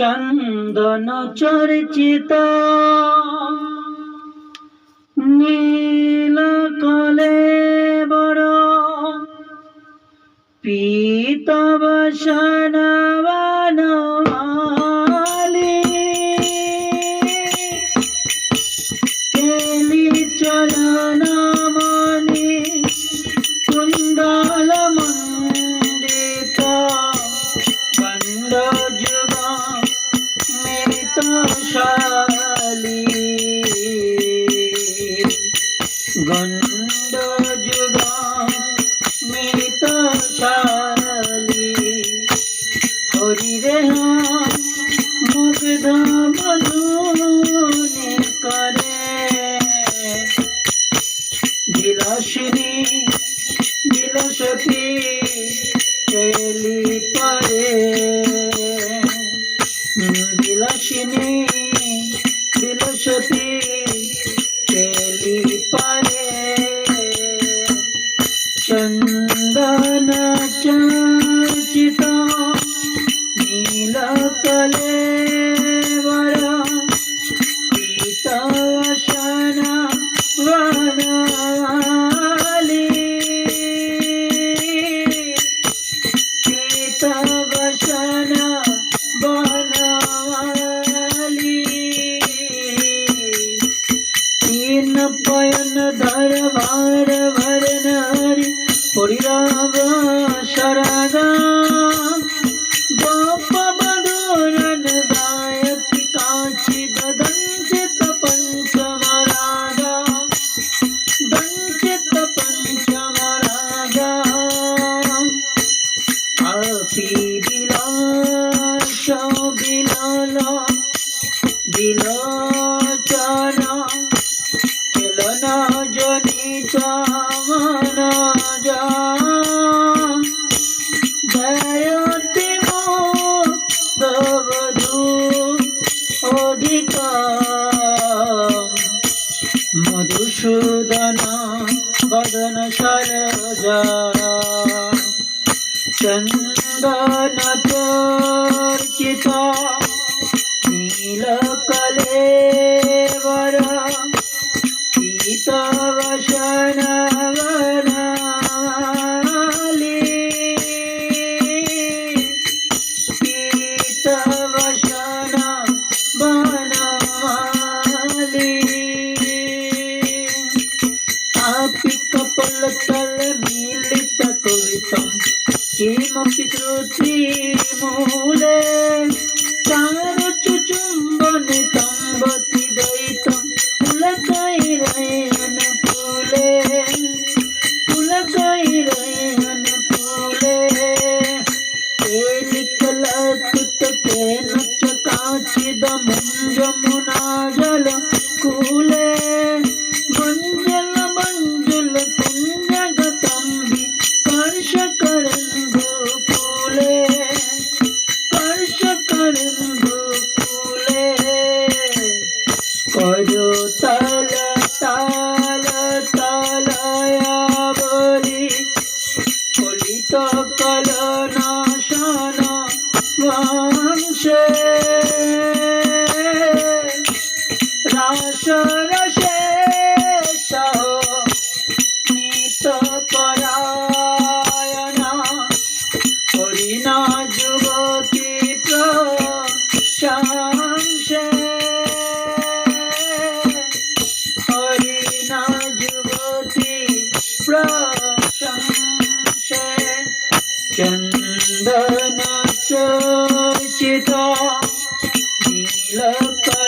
চন্দন চর্চিত। নীল কলে বড় পিতবসন পয়ন ধর ভার ভর নারী হরিরাম সরাগা ಚಂದನ ত্রুটি মূলে সকল Love.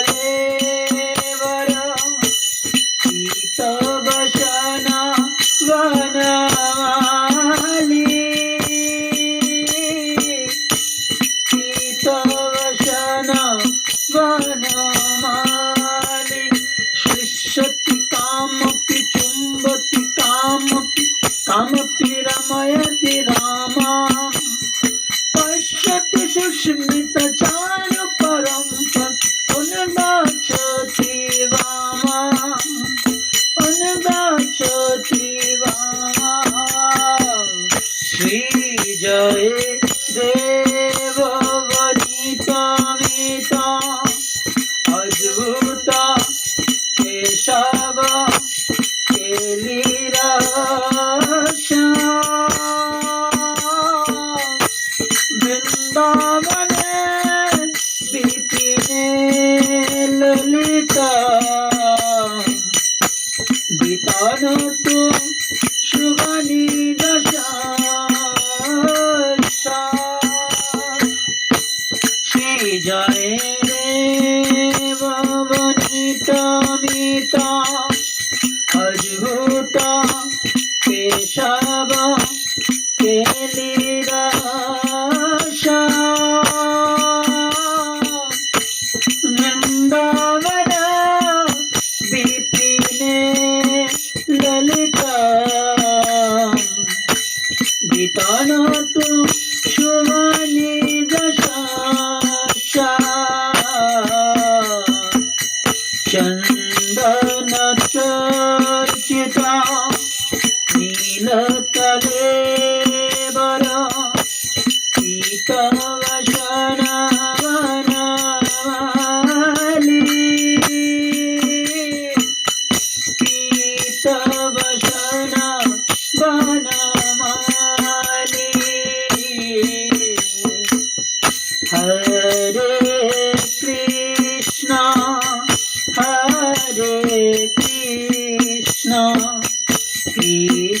জয় রে ববনিত মিতম ಚಂದನತ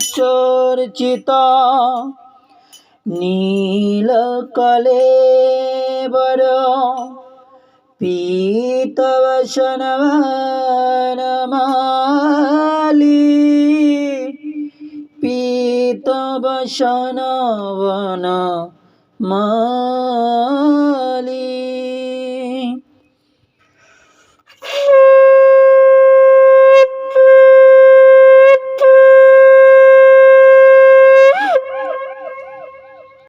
চর্চিত नीलकले वर पीतवशनवनमाली पीतवशनवन माली